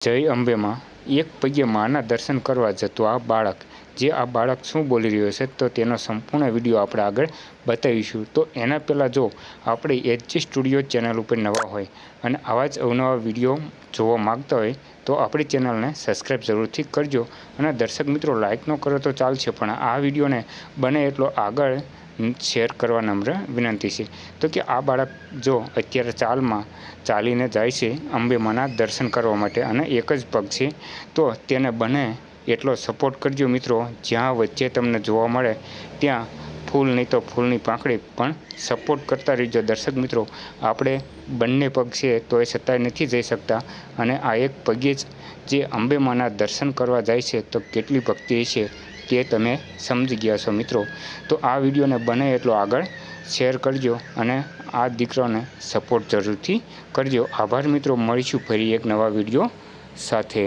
જય અંબેમાં. એક પગે માના દર્શન કરવા જતો આ બાળક. જે આ બાળક શું બોલી રહ્યો છે તો તેનો સંપૂર્ણ વીડિયો આપણે આગળ બતાવીશું. તો એના પહેલાં જો આપણે એચજી સ્ટુડિયો ચેનલ ઉપર નવા હોય અને આવા જ અવનવા વીડિયો જોવા માગતા હોય તો આપણી ચેનલને સબસ્ક્રાઈબ જરૂરથી કરજો. અને દર્શક મિત્રો લાઇક ન કરો તો ચાલશે, પણ આ વિડીયોને બને એટલો આગળ શેર કરવાની અમને વિનંતી છે. તો કે આ બાળક જો અત્યારે ચાલમાં ચાલીને જાય છે, અંબેમાના દર્શન કરવા માટે અને એક જ પગ છે, તો તેને બને એટલો સપોર્ટ કરજો મિત્રો. જ્યાં વચ્ચે તમને જોવા મળે ત્યાં ફૂલ નહીં તો ફૂલની પાંખડી પણ સપોર્ટ કરતા રહીજો દર્શક મિત્રો. આપણે બંને પગ છે તો એ છતાંય નથી જઈ શકતા અને આ એક પગે જ જે અંબેમાના દર્શન કરવા જાય છે તો કેટલી ભક્તિ છે તે તમે સમજી ગયા છો મિત્રો. તો આ વિડીયોને બને એટલો આગળ શેર કરજો અને આ દીકરાને સપોર્ટ જરૂરથી કરજો. આભાર મિત્રો, મળીશું ફરી એક નવા વીડિયો સાથે.